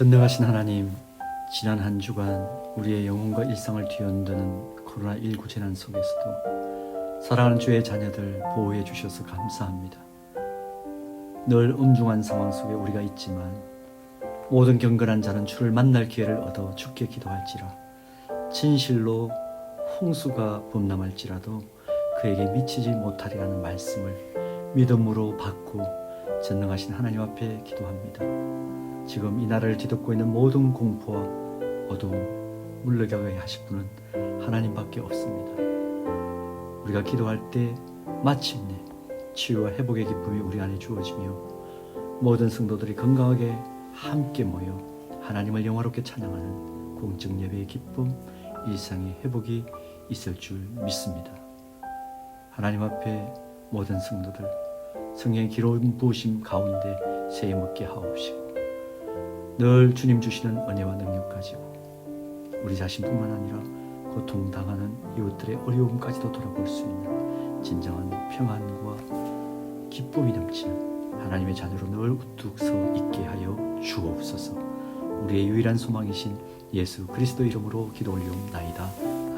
전능하신 하나님, 지난 한 주간 우리의 영혼과 일상을 뒤흔드는 코로나19 재난 속에서도 사랑하는 주의 자녀들 보호해 주셔서 감사합니다. 늘 엄중한 상황 속에 우리가 있지만 모든 경건한 자는 주를 만날 기회를 얻어 죽게 기도할지라 진실로 홍수가 범람할지라도 그에게 미치지 못하리라는 말씀을 믿음으로 받고 전능하신 하나님 앞에 기도합니다. 지금 이 나라를 뒤덮고 있는 모든 공포와 어두움 물러가게 하실 분은 하나님밖에 없습니다. 우리가 기도할 때 마침내 치유와 회복의 기쁨이 우리 안에 주어지며 모든 성도들이 건강하게 함께 모여 하나님을 영화롭게 찬양하는 공적 예배의 기쁨, 일상의 회복이 있을 줄 믿습니다. 하나님 앞에 모든 성도들 성령의 기로운 부으심 가운데 새해 먹게 하옵시고 늘 주님 주시는 은혜와 능력 가지고 우리 자신뿐만 아니라 고통 당하는 이웃들의 어려움까지도 돌아볼 수 있는 진정한 평안과 기쁨이 넘치는 하나님의 자녀로 늘 우뚝 서 있게 하여 주옵소서 우리의 유일한 소망이신 예수 그리스도 이름으로 기도 올리옵나이다.